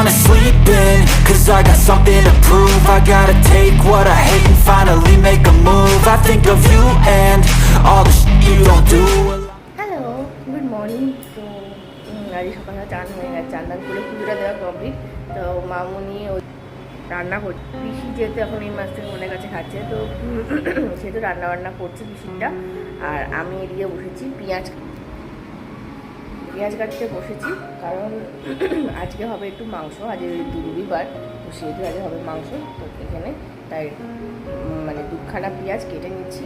wanna sleep in Cause I got something to prove I gotta take what I hate and finally make a move I think of you and all the shit you don't do hello good morning তো আজ সকালে চান হয়ে গেছে চান টান করে পুজোটা দেওয়া কমপ্লিট তো মামুনি রান্না করছে পিসি যেহেতু এখন এই মাস থেকে মনের কাছে খাচ্ছে তো উম, সেহেতু রান্না বান্না করছে পিসিটা আর আমি এদিকে বসেছি পেঁয়াজ পেঁয়াজ কাটতে বসেছি, কারণ আজকে হবে একটু মাংস, আজ রবিবার, তো সেহেতু আজকে হবে মাংস, তো এখানে তাই মানে দুখানা পেঁয়াজ কেটে নিচ্ছি।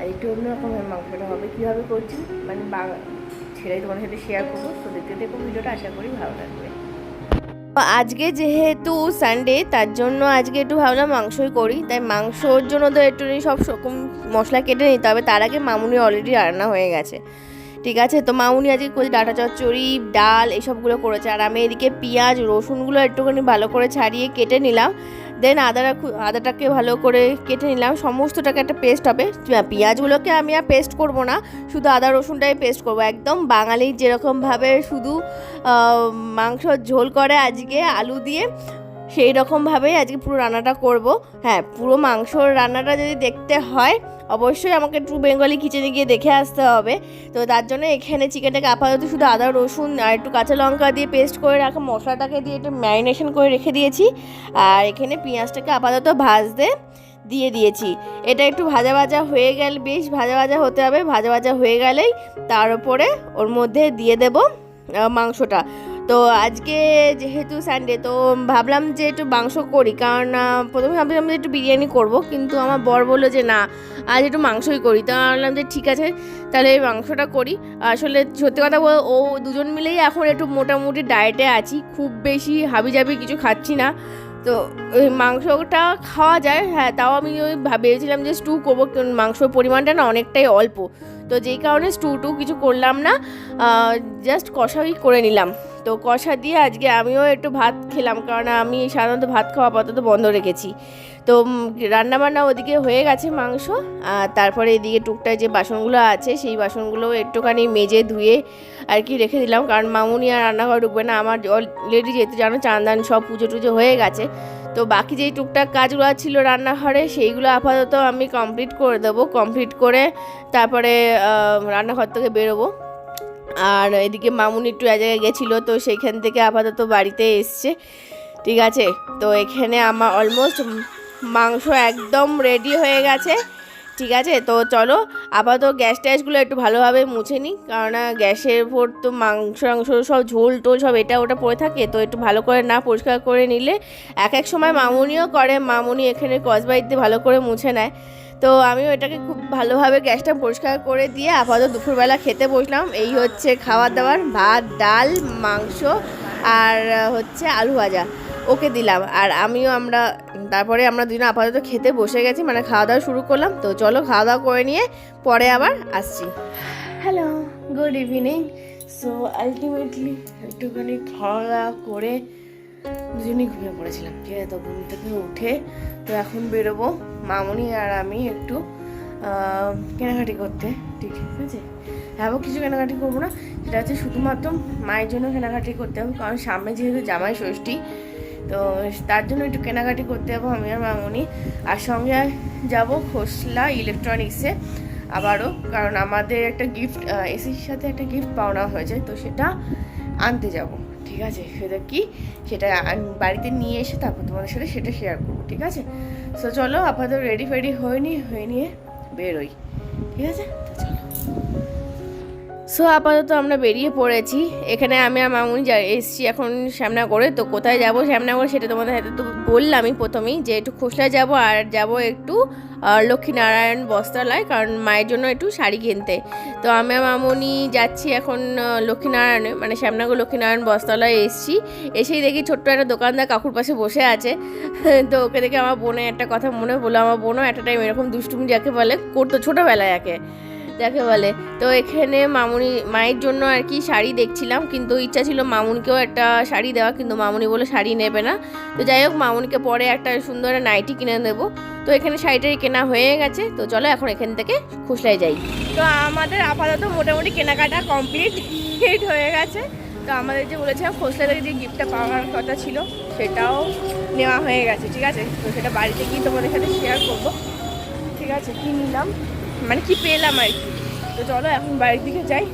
আর একটু অন্য রকমের মাংসটা হবে, কীভাবে করছি মানে বাং- সেটাই তোমার সাথে শেয়ার করব। তো দেখতে দেখো ভিডিওটা, আশা করি ভালো লাগবে। আজকে যেহেতু সানডে তার জন্য আজকে একটু ভাবলাম মাংসই করি। তাই মাংসর জন্য তো একটু সব রকম মশলা কেটে নিতে হবে, তার আগে মামুনি অলরেডি রান্না হয়ে গেছে। ঠিক আছে তো মামুনি আজকে করে ডাটা চচ্চড়ি ডাল এসবগুলো করেছে। আর আমি এদিকে পেঁয়াজ রসুনগুলো একটুখানি ভালো করে ছাড়িয়ে কেটে নিলাম। দেন আদাটা আদাটাকে ভালো করে কেটে নিলাম। সমস্তটাকে একটা পেস্ট হবে। পেঁয়াজগুলোকে আমি আর পেস্ট করব না। শুধু আদা রসুনটাই পেস্ট করব। একদম বাঙালি যেরকমভাবে শুধু আহ, মাংস ঝোল করে আজকে আলু দিয়ে। সেই রকমভাবেই আজকে পুরো রান্নাটা করব। হ্যাঁ পুরো মাংসর রান্নাটা যদি দেখতে হয়, অবশ্যই আমাকে ট্রু বেঙ্গলি কিচেনে গিয়ে দেখে আসতে হবে। তো তার জন্য এখানে চিকেনটাকে আপাতত শুধু আদা, রসুন আর একটু কাঁচা লঙ্কা দিয়ে পেস্ট করে রাখা, মশলাটাকে দিয়ে একটু ম্যারিনেশন করে রেখে দিয়েছি। আর এখানে পেঁয়াজটাকে আপাতত ভাজতে দিয়ে দিয়েছি। এটা একটু ভাজা ভাজা হয়ে গেলে, বেশ ভাজা ভাজা হতে হবে, ভাজা ভাজা হয়ে গেলেই তার উপরে ওর মধ্যে দিয়ে দেব মাংসটা। তো আজকে যেহেতু সানডে তো ভাবলাম যে একটু মাংস করি। কারণ প্রথমে ভাবলাম যে একটু বিরিয়ানি করব, কিন্তু আমার বর বলল যে না, আজ একটু মাংসই করি। তো ভাবলাম যে ঠিক আছে, তাহলে এই মাংসটা করি। আসলে সত্যি কথা বল, ও দুজন মিলেই এখন একটু মোটামুটি ডায়েটে আছি। খুব বেশি হাবিজাবি কিছু খাচ্ছি না। তো ওই মাংসটা খাওয়া যায় হ্যাঁ তাও আমি ওই ভেবেছিলাম যে স্টু করব। মাংসর পরিমাণটা না অনেকটাই অল্প। তো যেই কারণে স্টু টু কিছু করলাম না জাস্ট কষাই করে নিলাম। তো কষা দিয়ে আজকে আমিও একটু ভাত খেলাম, কারণ আমি সাধারণত ভাত খাওয়া আপাতত বন্ধ রেখেছি। তো রান্না বান্না ওদিকে হয়ে গেছে মাংস, আর তারপরে এদিকে টুকটাক যে বাসনগুলো আছে, সেই বাসনগুলো একটুখানি মেজে ধুয়ে আর কি রেখে দিলাম, কারণ মামুনি আর রান্নাঘর ঢুকবে না, আমার অলরেডি যেহেতু জানো চান্দান সব পুজো টুজো হয়ে গেছে, তো বাকি যেই টুকটাক কাজগুলো ছিল রান্নাঘরে, সেইগুলো আপাতত আমি কমপ্লিট করে দেবো কমপ্লিট করে তারপরে রান্নাঘর থেকে বেরোবো। আর এদিকে মামুনি একটু এক জায়গায় গেছিল, তো সেখান থেকে আপাতত বাড়িতে এসছে। ঠিক আছে? তো এখানে আমার অলমোস্ট মাংস একদম রেডি হয়ে গেছে। ঠিক আছে? তো চলো, আপাতত গ্যাস ট্যাসগুলো একটু ভালোভাবে মুছে নিই কারণ গ্যাসের উপর তো মাংস মাংস সব ঝোল টোল সব এটা ওটা পড়ে থাকে, তো একটু ভালো করে না পরিষ্কার করে নিলে এক এক সময় মামুনিও করে, মামুনি এখানে কসবাইতে ভালো করে মুছে নেয়। তো আমিও এটাকে খুব ভালোভাবে গ্যাসটা পরিষ্কার করে দিয়ে আপাতত দুপুরবেলা খেতে বসলাম। এই হচ্ছে খাবার দাবার ভাত, ডাল, মাংস আর হচ্ছে আলু ভাজা। ওকে দিলাম। আর আমিও আমরা, তারপরে আমরা দুজন আপাতত খেতে বসে গেছি মানে খাওয়া দাওয়া শুরু করলাম। তো চলো খাওয়া দাওয়া করে নিয়ে পরে আবার আসছি। Hello good evening so ultimately একটুখানি খাওয়া দাওয়া করে দুজনেই ঘুমিয়ে পড়েছিলাম। ঠিক আছে, তো ঘুম থেকে উঠে তো এখন বেরোবো। মামুনি আর আমি একটু কেনাকাটি করতে। ঠিক আছে? হ্যাঁ কিছু কেনাকাটি করব না। সেটা হচ্ছে শুধুমাত্র মায়ের জন্য কেনাকাটি করতে হবে, কারণ সামনে যেহেতু জামাই ষষ্ঠী, তো তার জন্য একটু কেনাকাটি করতে যাব আমি আর মামুনি। আর সঙ্গে যাব খোসলা ইলেকট্রনিক্সে আবারও, কারণ আমাদের একটা গিফট এসির সাথে একটা গিফট পাওনা হয়েছে, তো সেটা আনতে যাব। ঠিক আছে? সেটা কি? সেটা বাড়িতে নিয়ে এসে তারপর তোমাদের সাথে সেটা শেয়ার করব, ঠিক আছে? সো চলো, আপাতত রেডি ফেডি হয়ে নি হয়ে নিয়ে বেরোই, ঠিক আছে? সো আপাতত আমরা বেরিয়ে পড়েছি। এখানে আমি আর মামুনি যা এসছি এখন শ্যামনগরে। তো কোথায় যাব শ্যামনগর সেটা তোমাদের হাতে তো বললামই প্রথমেই যে একটু খোসলা যাব আর যাব একটু লক্ষ্মীনারায়ণ বস্ত্রালয় কারণ মায়ের জন্য একটু শাড়ি কিনতে। তো আমি আর মামুনি যাচ্ছি এখন লক্ষ্মীনারায়ণে মানে শ্যামনগর লক্ষ্মীনারায়ণ বস্ত্রালয়ে এসছি। এসেই দেখি ছোট্ট একটা দোকানদার কাকুর পাশে বসে আছে। তো ওকে দেখে আমার বোনের একটা কথা মনে পড়ল। আমার বোনও একটা টাইম এরকম দুষ্টুমি যাকে বলে করতো ছোটোবেলায় একে। যাকে বলে। তো এখানে মামুনি, মায়ের জন্য আর কি শাড়ি দেখছিলাম, কিন্তু ইচ্ছা ছিল মামুনকেও একটা শাড়ি দেওয়া, কিন্তু মামুনি বলে শাড়ি নেবে না। তো যাই হোক, মামুনকে পরে একটা সুন্দর নাইটি কিনে দেবো তো এখানে শাড়িটাই কেনা হয়ে গেছে। তো চলো এখন এখান থেকে খুশলাই যাই। তো আমাদের আপাতত মোটামুটি কেনাকাটা কমপ্লিট হয়ে গেছে। তো আমাদের যে বলেছিলাম খোসলা থেকে যে গিফটটা পাওয়ার কথা ছিল, সেটাও নেওয়া হয়ে গেছে, ঠিক আছে? তো সেটা বাড়িতে গিয়ে তোমাদের সাথে শেয়ার করব। ঠিক আছে কি নিলাম মানে কি পেলাম আর কি? তো চলো এখন বাড়ির দিকে যাই।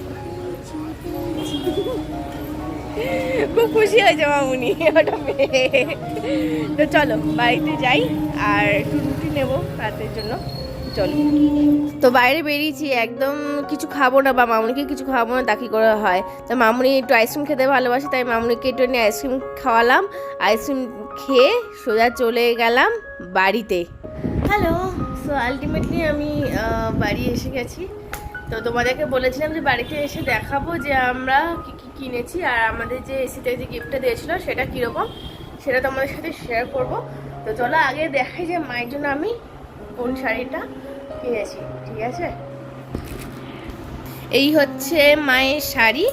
খুব খুশি হয়েছে মামুনি, ওটা তো চলো বাড়িতে যাই আর একটু রুটি নেব রাতের জন্য। চলো। তো বাইরে বেরিয়েছি, একদম কিছু খাব না বা মামুনিকে কিছু খাওয়াবো না, তাকি করে হয়। তো মামুনি একটু আইসক্রিম খেতে ভালোবাসে, তাই মামুনিকে একটু নিয়ে আইসক্রিম খাওয়ালাম। আইসক্রিম খেয়ে সোজা চলে গেলাম বাড়িতে। হ্যালো সো আলটিমেটলি আমি বাড়ি এসে গেছি। তো তোমাদেরকে বলেছিলাম যে বাড়িতে এসে দেখাবো যে আমরা কি কি কিনেছি আর আমাদের যে এসিতে যে গিফটটা দিয়েছিলো সেটা কীরকম, সেটা তোমাদের সাথে শেয়ার করব। তো চলো আগে দেখাই যে মায়ের জন্য আমি কোন শাড়িটা কিনেছি, ঠিক আছে? এই হচ্ছে মায়ের শাড়ি।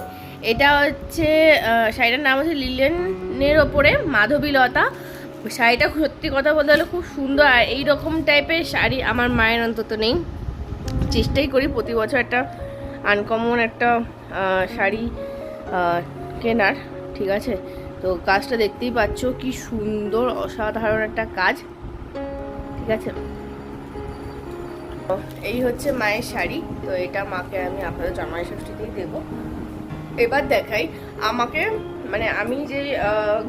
এটা হচ্ছে শাড়িটার নাম হচ্ছে লিলেনের ওপরে, মাধবীলতা। শাড়িটা সত্যি কথা বলতে হলে খুব সুন্দর, আর এই রকম টাইপের শাড়ি আমার মায়ের অন্তত নেই। চেষ্টাই করি প্রতি বছর একটা আনকমন একটা শাড়ি কেনার, ঠিক আছে? তো কাজটা দেখতেই পাচ্ছ কি সুন্দর, অসাধারণ একটা কাজ, ঠিক আছে? এই হচ্ছে মায়ের শাড়ি, তো এটা মাকে আমি আপনাদের জামাই ষষ্ঠীতেই দেবো। এবার দেখাই, আমাকে মানে আমি যে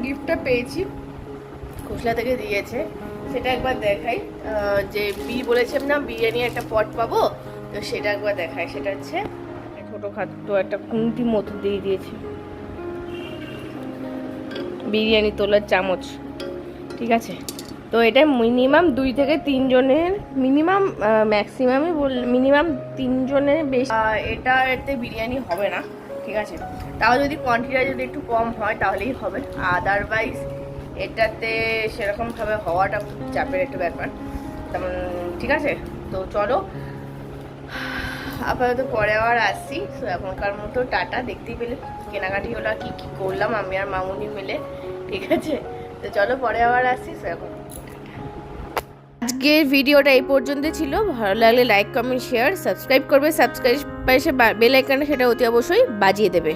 গিফটটা পেয়েছি খুচলা থেকে দিয়েছে, সেটা একবার দেখাই। যে বি বলেছিলাম না বিরিয়ানি একটা পট পাবো, তো সেটা একবার দেখাই। সেটা হচ্ছে ছোটোখাটো একটা কুন্তি মতো দিয়ে দিয়েছে। বিরিয়ানি তোলার চামচ, ঠিক আছে? তো এটা মিনিমাম দুই থেকে তিনজনের মিনিমাম ম্যাক্সিমামই বল মিনিমাম তিনজনের বেশি। এটা এতে বিরিয়ানি হবে না, ঠিক আছে? তাও যদি কোয়ান্টিটিটা যদি একটু কম হয়, তাহলেই হবে। আদারওয়াইজ এটাতে সেরকমভাবে হওয়াটা খুব চাপের একটা ব্যাপার। তেমন ঠিক আছে? তো চলো। আপাতত পরে আবার আসছি। তো এখনকার মতো টাটা। দেখতেই পেলে কেনাকাটি হলো কি কি করলাম আমি আর মামুনি মিলে। ঠিক আছে? তো চলো পরে আবার আসছি। তো এখন আজকের ভিডিওটা এই পর্যন্ত ছিল। ভালো লাগলে লাইক কমেন্ট শেয়ার সাবস্ক্রাইব করবে। সাবস্ক্রাইব পাশে বেল আইকনটা সেটা অতি অবশ্যই বাজিয়ে দেবে।